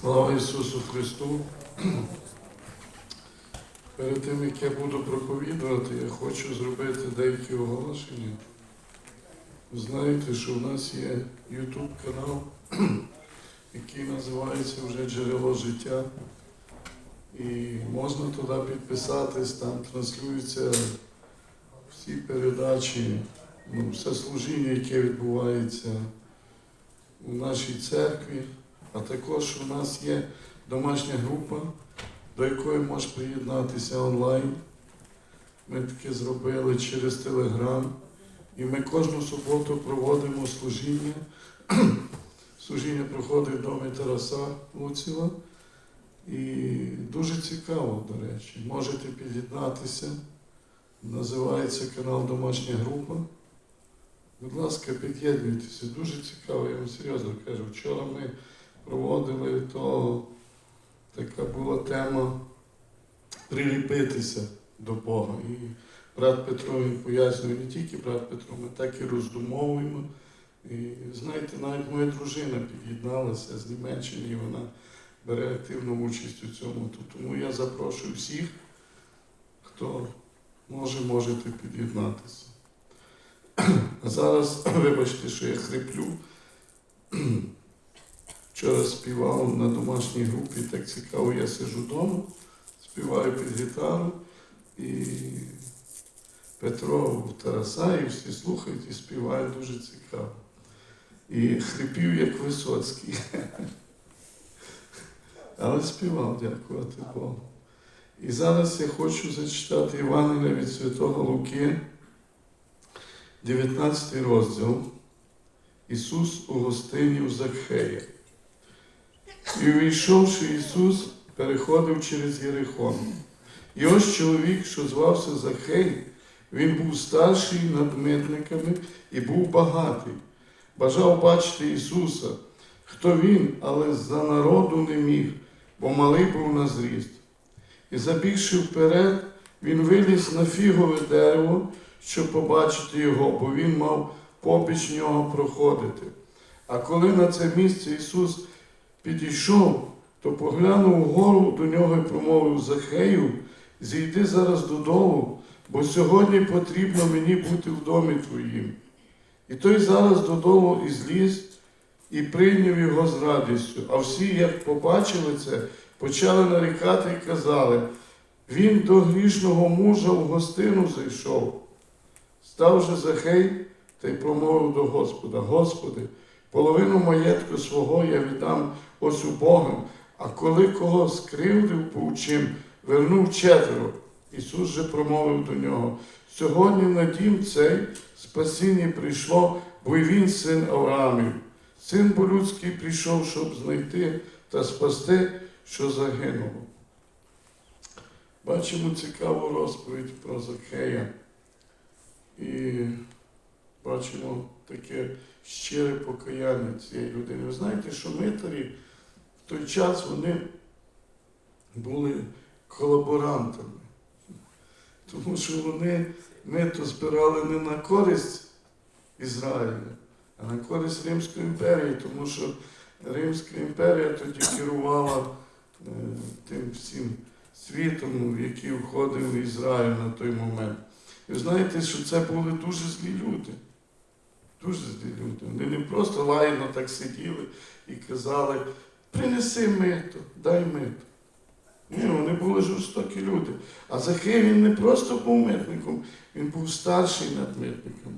Слава Ісусу Христу! Перед тим, як я буду проповідувати, я хочу зробити деякі оголошення. Знаєте, що в нас є YouTube канал, який називається вже Джерело життя. І можна туди підписатись, там транслюються всі передачі, ну, все служіння, яке відбувається у нашій церкві. А також у нас є домашня група, до якої можеш приєднатися онлайн. Ми таке зробили через Телеграм. І ми кожну суботу проводимо служіння. Служіння проходить в домі Тараса Луціва. І дуже цікаво, до речі. Можете під'єднатися. Називається канал Домашня група. Будь ласка, під'єднуйтеся. Дуже цікаво, я вам серйозно кажу. Вчора ми проводили, то така була тема приліпитися до Бога. І брат Петро він пояснює не тільки брат Петро, ми так і роздумовуємо. І знаєте, навіть моя дружина під'єдналася з Німеччини, і вона бере активну участь у цьому. Тому я запрошую всіх, хто може, можете під'єднатися. А зараз, вибачте, що я хриплю. Вчора співав на домашній групі, так цікаво, я сиджу вдома, співаю під гітару, і Петро Тараса, і всі слухають і співають дуже цікаво. І хрипів, як Висоцький. Але співав, дякувати Богу. І зараз я хочу зачитати Євангелія від Святого Луки, 19 розділ. Ісус у гостині у Закхея. І увійшовши Ісус, переходив через Єрихон. І ось чоловік, що звався Захей, він був старший над митниками і був багатий. Бажав бачити Ісуса, хто він, але за народу не міг, бо малий був на зріст. І забігши вперед, він виліз на фігове дерево, щоб побачити його, бо він мав попіч нього проходити. А коли на це місце Ісус підійшов, то поглянув вгору до нього і промовив Захею, зійди зараз додолу, бо сьогодні потрібно мені бути в домі твоїм. І той зараз додолу і зліз, і прийняв його з радістю. А всі, як побачили це, почали нарікати і казали, він до грішного мужа в гостину зайшов. Став же Захей та й промовив до Господа: Господи, половину маєтку свого я віддам ось убогим, а коли кого скривдив повчим, вернув четверо. Ісус же промовив до нього: сьогодні на дім цей спасіння прийшло, бо й він син Авраамів. Син по-людськи прийшов, щоб знайти та спасти, що загинуло. Бачимо цікаву розповідь про Закея. І бачимо таке щире покаяння цієї людини. Ви знаєте, що митарі той час вони були колаборантами, тому що вони мито збирали не на користь Ізраїля, а на користь Римської імперії, тому що Римська імперія тоді керувала е, тим всім світом, в який входив Ізраїль на той момент. І знаєте, що це були дуже злі люди. Дуже злі люди. Вони не просто лайно так сиділи і казали, принеси мито, дай мито. Ні, вони були жорстокі люди. А Захей він не просто був митником, він був старший над митником.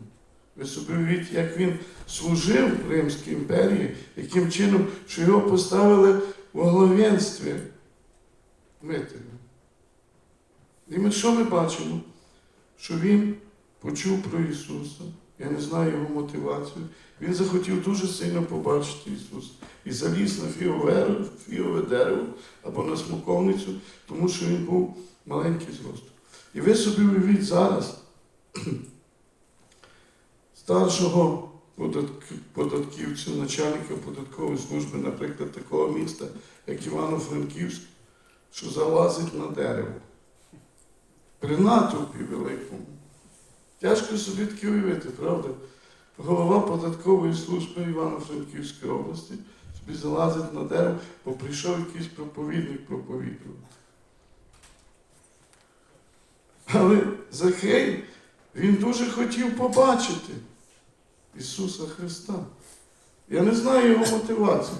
Ви собі уявіть, як він служив в Римській імперії, яким чином, що його поставили в главенстві митарів. І ми що ми бачимо? Що він почув про Ісуса. Я не знаю його мотивацію. Він захотів дуже сильно побачити Ісуса. І заліз на фігове, фігове дерево або на смоковницю, тому що він був маленький зросту. І ви собі уявіть зараз старшого податківця, начальника податкової служби, наприклад, такого міста, як Івано-Франківськ, що залазить на дерево. При натовпі великому. Тяжко собі таке уявити, правда? Голова податкової служби Івано-Франківської області собі залазить на дерево, бо прийшов якийсь проповідник проповідувати. Але Захей, він дуже хотів побачити Ісуса Христа. Я не знаю його мотивацію.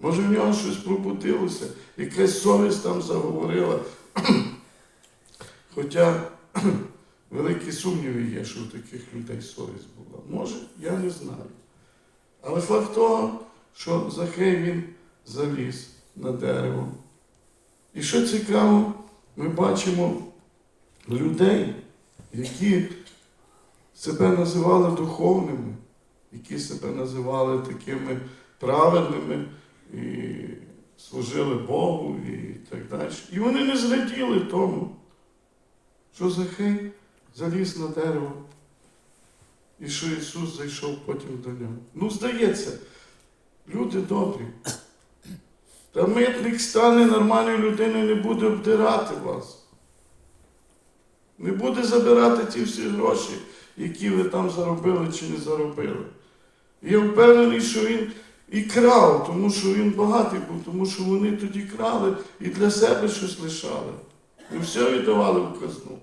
Може, в нього щось пробудилося, якась совість там заговорила. Хоча великі сумніви є, що у таких людей совість була. Може, я не знаю. Але факт того, що Захей він заліз на дерево. І що цікаво, ми бачимо людей, які себе називали духовними, які себе називали такими праведними і служили Богу і так далі. І вони не зраділи тому, що Захей заліз на дерево і що Ісус зайшов потім до нього. Ну, здається, люди добрі. Та митник стане нормальної людини, не буде обдирати вас. Не буде забирати ті всі гроші, які ви там заробили чи не заробили. Я впевнений, що він і крав, тому що він багатий був, тому що вони тоді крали і для себе щось лишали. І все віддавали в казну.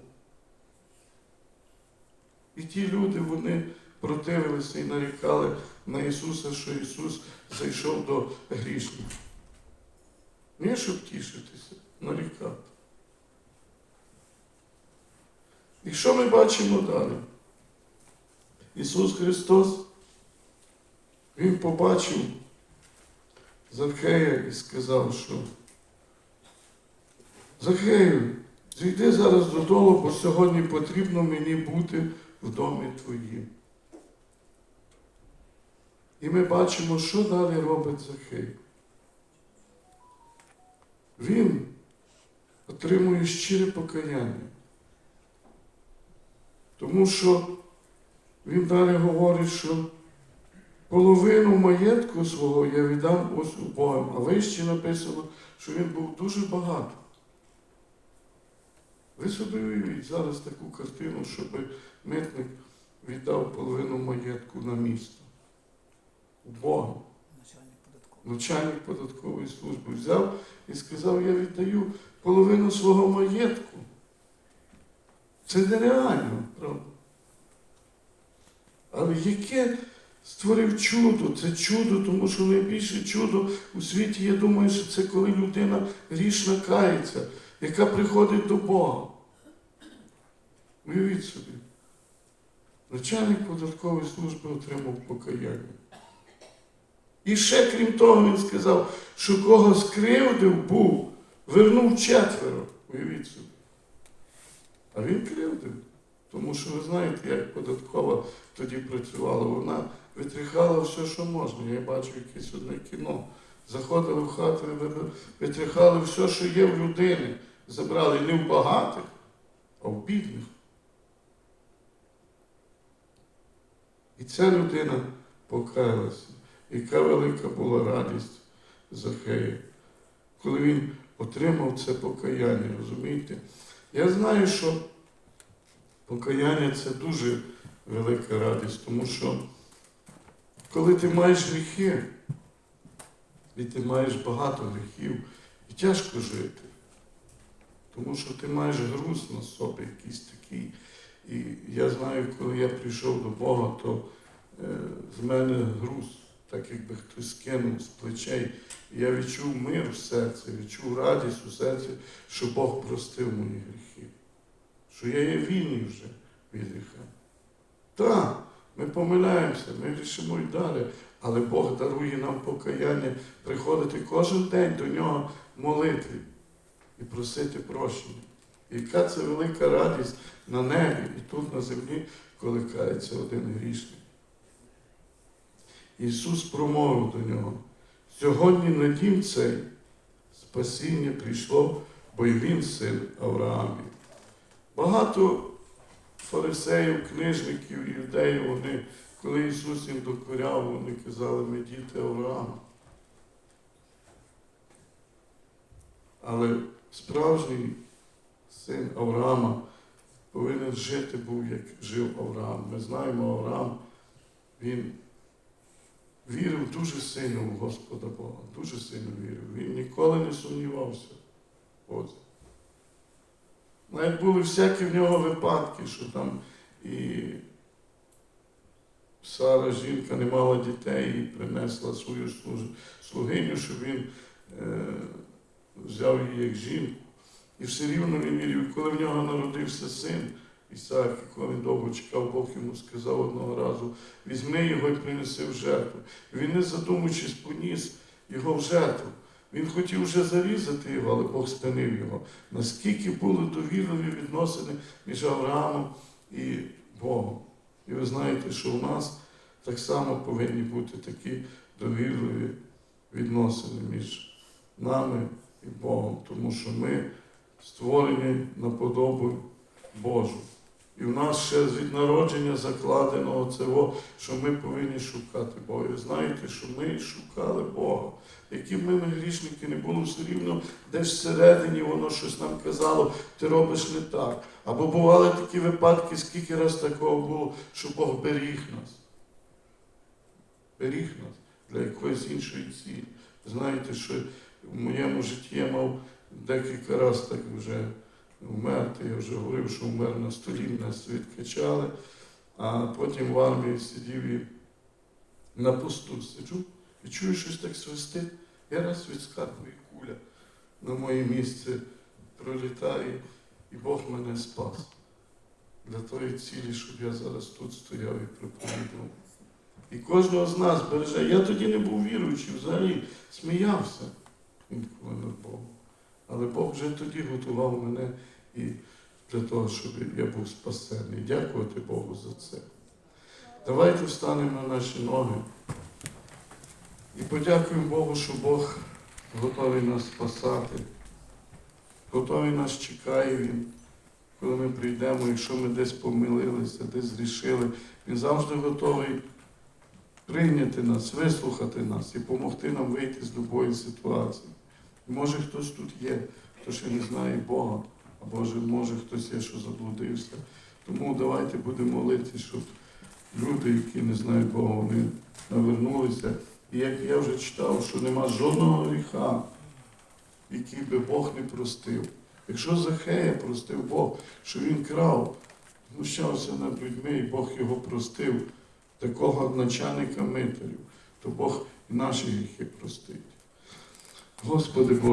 І ті люди, вони противилися і нарікали на Ісуса, що Ісус зайшов до грішників. Не щоб тішитися, нарікати. І що ми бачимо далі? Ісус Христос, Він побачив Захея і сказав, що Захею, зійди зараз додолу, бо сьогодні потрібно мені бути в домі твоїм. І ми бачимо, що далі робить Захей. Він отримує щире покаяння. Тому що він далі говорить, що половину маєтку свого я віддам ось убогим. А вище написано, що він був дуже багатий. Ви собі уявіть зараз таку картину, щоб митник віддав половину маєтку на місто. Начальник податковий. Начальник податкової служби взяв і сказав, я віддаю половину свого маєтку. Це нереально, правда? Але яке створив чудо? Це чудо, тому що найбільше чудо у світі, я думаю, що це коли людина грішна кається, яка приходить до Бога. Уявіть собі. Начальник податкової служби отримав покаяння. І ще крім того, він сказав, що кого скривдив був, вернув четверо. Уявіть собі. А він кривдив. Тому що ви знаєте, як податкова тоді працювала. Вона витряхала все, що можна. Я бачу якесь одне кіно. Заходили в хату, ви- витряхали все, що є в людини. Забрали не в багатих, а в бідних. І ця людина покаялася. Яка велика була радість Захея, коли він отримав це покаяння, розумієте? Я знаю, що покаяння це дуже велика радість, тому що коли ти маєш гріхи, і ти маєш багато гріхів, і тяжко жити, тому що ти маєш груз на собі якийсь такий. І я знаю, коли я прийшов до Бога, то е, з мене груз так якби хтось скинув з плечей. Я відчув мир в серці, відчув радість у серці, що Бог простив мої гріхи, що я є вільний вже від гріха. Так, ми помиляємося, ми грішимо й далі, але Бог дарує нам покаяння приходити кожен день до нього в молитві і просити прощення. Яка це велика радість на небі і тут на землі, коли кається один грішник. Ісус промовив до нього, сьогодні на дім цей спасіння прийшло, бо й він син Авраамів. Багато фарисеїв, книжників, юдеїв, вони, коли Ісус їм докоряв, вони казали, ми діти Авраама. Але справжній син Авраама повинен жити був, як жив Авраам. Ми знаємо, Авраам, він вірив дуже сильно в Господа Бога, дуже сильно вірив. Він ніколи не сумнівався. От. Навіть були всякі в нього випадки, що там і Сара, жінка, не мала дітей і принесла свою слугиню, щоб він е, взяв її як жінку. І все рівно він вірив, коли в нього народився син, Ісаак, і коли довго чекав, Бог йому сказав одного разу, візьми його і принеси в жертву. Він, не задумуючись, поніс його в жертву. Він хотів вже зарізати його, але Бог спинив його. Наскільки були довірливі відносини між Авраамом і Богом. І ви знаєте, що у нас так само повинні бути такі довірливі відносини між нами і Богом, тому що ми створені на подобу Божу. І в нас ще від народження закладено це, що ми повинні шукати Бога. Ви знаєте, що ми шукали Бога. Які б ми грішники не були, все рівно десь всередині воно щось нам казало, ти робиш не так. Або бували такі випадки, скільки раз такого було, що Бог беріг нас. Беріг нас для якоїсь іншої цілі. Знаєте, що в моєму житті я мав декілька разів так вже вмерти. Я вже говорив, що вмер на столі, нас відкачали, а потім в армії сидів і на посту сиджу і чую, щось так свистить. Я раз відскакую куля на моє місце пролітає, і Бог мене спас. Для тої цілі, щоб я зараз тут стояв і проповідував. І кожного з нас береже. Я тоді не був віруючий, взагалі сміявся інколи над Богом. Але Бог вже тоді готував мене і для того, щоб я був спасений. Дякувати Богу за це. Давайте встанемо на наші ноги і подякуємо Богу, що Бог готовий нас спасати. Готовий нас чекає Він, коли ми прийдемо, якщо ми десь помилилися, десь зрішили. Він завжди готовий прийняти нас, вислухати нас і допомогти нам вийти з будь-якої ситуації. Може хтось тут є, хто ще не знає Бога, а може, може хтось є, що заблудився. Тому давайте будемо молитися, щоб люди, які не знають Бога, вони навернулися. І як я вже читав, що нема жодного гріха, який би Бог не простив. Якщо Захея простив Бог, що він крав, знущався над людьми, і Бог його простив, такого начальника митарів, то Бог і наші гріхи простить. Господи Боже.